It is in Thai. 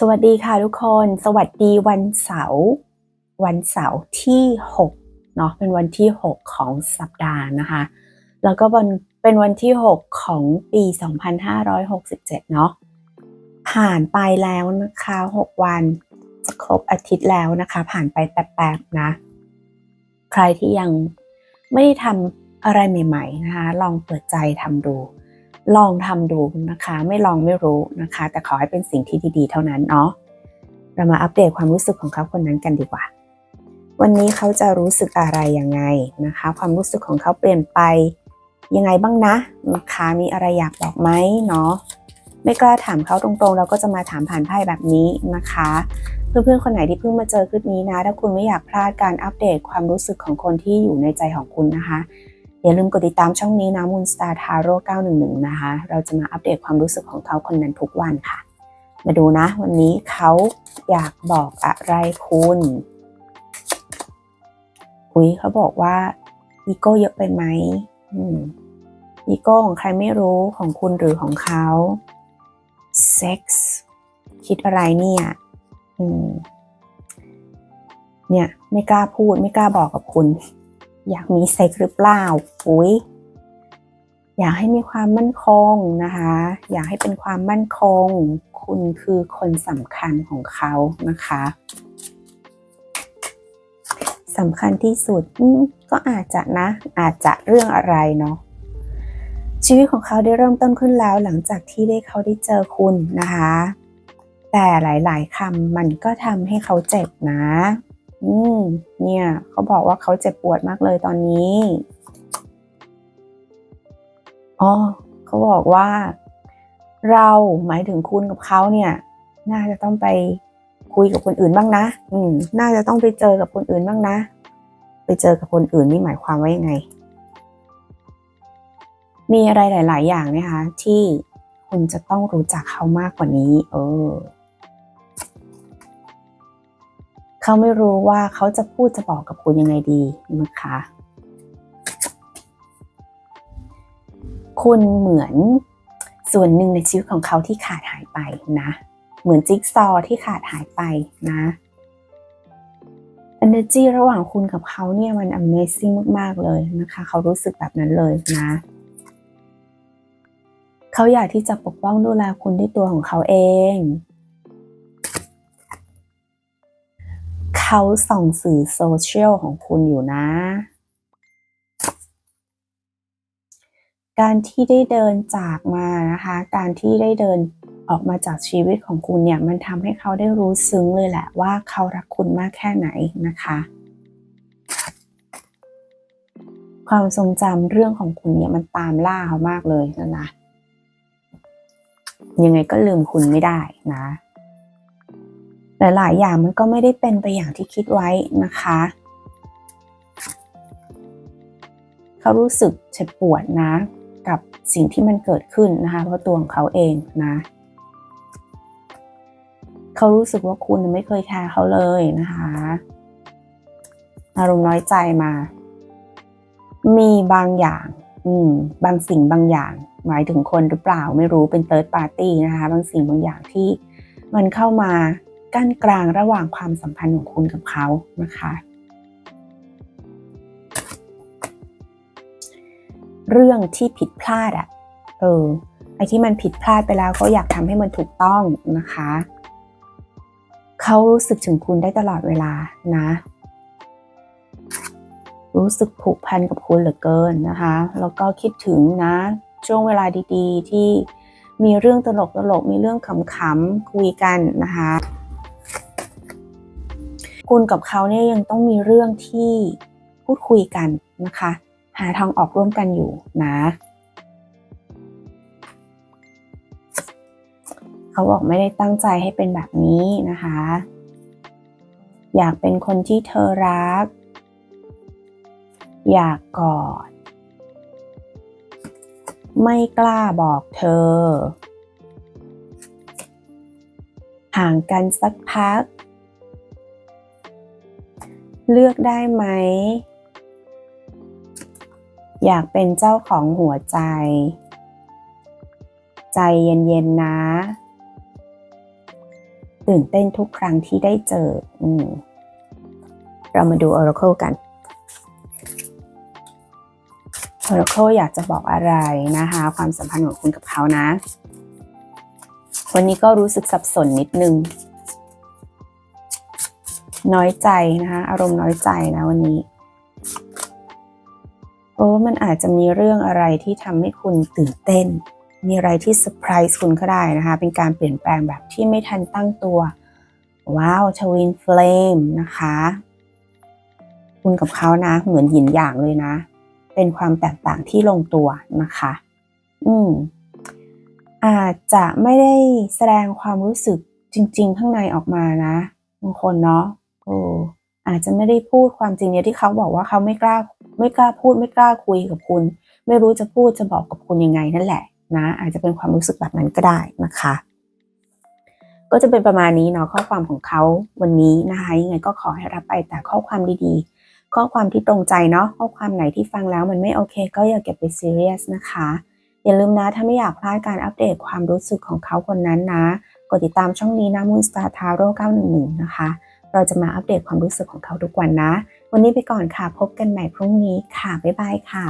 สวัสดีค่ะทุกคน สวัสดีวันเสาร์วันเสาร์ที่6เนาะเป็นวันที่ 6 ของสัปดาห์นะคะ แล้วก็วันเป็นวันที่ 6 ของปี 2567 เนาะผ่านไปแล้วนะคะ 6 วันจะครบอาทิตย์แล้วนะคะ ผ่านไปแป๊บๆนะ ใครที่ยังไม่ได้ทำอะไรใหม่ ๆ นะคะ ลองเปิดใจทำดู ลองทำดูนะคะ ไม่ลองไม่รู้นะคะ แต่ขอให้เป็นสิ่งที่ดีๆ เท่านั้นเนาะเรามาอัปเดตความรู้สึกของเขาคนนั้นกันดีกว่า วันนี้เขาจะรู้สึกอะไรยังไงนะคะ ความรู้สึกของเขาเปลี่ยนไปยังไงบ้างนะนะคะมีอะไรอยากบอกไหมเนาะไม่กล้าถามเขาตรงๆ เราก็จะมาถามผ่านไพ่แบบนี้นะคะ เพื่อนๆคนไหนที่เพิ่งมาเจอคลิปนี้นะ ถ้าคุณไม่อยากพลาดการอัปเดตความรู้สึกของคนที่อยู่ในใจของคุณนะคะ อย่าลืมกดติดตามช่องนี้นะมูนสตาร์ทาโร่911 นะคะ เราจะมาอัปเดตความรู้สึกของเขาคนนั้นทุกวันค่ะ มาดูนะ วันนี้เขาอยากบอกอะไรคุณอุ้ยเขาบอกว่าอีโก้เยอะไปไหมอืมอีโก้ของใครไม่รู้ของคุณหรือของเขาเซ็กส์คิดอะไรเนี่ยอืมเนี่ย ไม่กล้าพูดไม่กล้าบอกกับคุณ อยากมีเซ็กหรือเปล่าอุ้ยอยากให้มีความมั่นคงนะคะ อยากให้เป็นความมั่นคง คุณคือคนสำคัญของเขานะคะสำคัญที่สุดก็อาจจะนะ อาจจะเรื่องอะไรเนาะชีวิตของเขาได้เริ่มต้นขึ้นแล้วหลังจากที่ได้เขาได้เจอคุณนะคะ แต่หลาย ๆคำมันก็ทำให้เขาเจ็บนะ อืม เนี่ย เขาบอกว่าเขาเจ็บปวดมากเลยตอนนี้อ๋อเขาบอกว่า เราหมายถึงคุณกับเขาเนี่ย น่าจะต้องไปคุยกับคนอื่นบ้างนะ อืม น่าจะต้องไปเจอกับคนอื่นบ้างนะ ไปเจอกับคนอื่นนี่หมายความว่ายังไง มีอะไรหลาย ๆ อย่างนะคะที่คุณจะต้องรู้จักเขามากกว่านี้ เออ เขาไม่รู้ว่าเขาจะพูดจะบอกกับคุณยังไงดีนะคะ คุณเหมือนส่วนหนึ่งในชีวิตของเขาที่ขาดหายไปนะ เหมือนจิ๊กซอว์ที่ขาดหายไปนะ energy ระหว่างคุณกับเขาเนี่ยมัน amazing มาก ๆ เลยนะคะ เขารู้สึกแบบนั้นเลยนะ เขาอยากที่จะปกป้องดูแลคุณด้วยตัวของเขาเอง เขาส่องสื่อโซเชียลของคุณอยู่นะ การที่ได้เดินจากมานะคะ การที่ได้เดินออกมาจากชีวิตของคุณเนี่ย มันทำให้เขาได้รู้ซึ้งเลยแหละว่าเขารักคุณมากแค่ไหนนะคะ ความทรงจำเรื่องของคุณเนี่ยมันตามล่าเขามากเลยนะนะยังไงก็ลืมคุณไม่ได้นะ หลาย ๆ อย่างมันก็ไม่ได้เป็นไปอย่างที่คิดไว้นะคะ เขารู้สึกเจ็บปวดนะ กับสิ่งที่มันเกิดขึ้นนะคะ เพราะตัวของเขาเองนะเขารู้สึกว่าคุณไม่เคยแคร์เขาเลยนะคะ อารมณ์น้อยใจมา มีบางอย่าง อืม บางสิ่งบางอย่าง หมายถึงคนหรือเปล่าไม่รู้เป็นเติร์ดปาร์ตี้นะคะ บางสิ่งบางอย่างที่มันเข้ามา กั้นกลางระหว่างความสัมพันธ์ของคุณกับเขานะคะ เรื่องที่ผิดพลาดอะเออไอที่มันผิดพลาดไปแล้วก็อยากทำให้มันถูกต้องนะคะ เขารู้สึกถึงคุณได้ตลอดเวลานะ รู้สึกผูกพันกับคุณเหลือเกินนะคะ แล้วก็คิดถึงนะ ช่วงเวลาดี ๆ ที่มีเรื่องตลกตลกมีเรื่องขำๆคุยกันนะคะ คุณกับเขาเนี่ยยังต้องมีเรื่องที่พูดคุยกันนะคะ หาทางออกร่วมกันอยู่นะเขาบอกไม่ได้ตั้งใจให้เป็นแบบนี้นะคะ อยากเป็นคนที่เธอรัก อยากกอด ไม่กล้าบอกเธอ ห่างกันสักพัก เลือกได้ไหม อยากเป็นเจ้าของหัวใจ ใจเย็นๆนะ ตื่นเต้นทุกครั้งที่ได้เจออืเรามาดู Oracle กัน Oracle อยากจะบอกอะไรนะคะ ความสัมพันธ์ของคุณกับเขานะ วันนี้ก็รู้สึกสับสนนิดนึง น้อยใจนะคะอารมณ์น้อยใจนะวันนี้โอ้มันอาจจะมีเรื่องอะไรที่ทำให้คุณตื่นเต้น มีอะไรที่เซอร์ไพรส์คุณก็ได้นะคะ เป็นการเปลี่ยนแปลงแบบที่ไม่ทันตั้งตัว ว้าวทวินเฟลมนะคะ คุณกับเขานะ เหมือนหยินหยางเลยนะ เป็นความแตกต่างที่ลงตัวนะคะ อืม อาจจะไม่ได้แสดงความรู้สึกจริง ๆ ข้างในออกมานะบางคนเนาะ โอ้อาจจะไม่ได้พูดความจริงเนี่ยที่เขาบอกว่าเขาไม่กล้า ไม่กล้าพูดไม่กล้าคุยกับคุณ ไม่รู้จะพูดจะบอกกับคุณยังไงนั่นแหละนะ อาจจะเป็นความรู้สึกแบบนั้นก็ได้นะคะ ก็จะเป็นประมาณนี้เนาะข้อความของเขาวันนี้นะคะยังไงก็ขอให้รับไปแต่ข้อความดีๆ ข้อความที่ตรงใจเนาะข้อความไหนที่ฟังแล้วมันไม่โอเค ก็อย่าเก็บไปซีเรียสนะคะอย่าลืมนะถ้าไม่อยากพลาดการอัปเดตความรู้สึกของเขาคนนั้นนะ กดติดตามช่องนี้นะมูนสตาร์ทาโร่911 นะคะ เราจะมาอัปเดตความรู้สึกของเขาทุกวันนะ วันนี้ไปก่อนค่ะ พบกันใหม่พรุ่งนี้ค่ะ บ๊ายบายค่ะ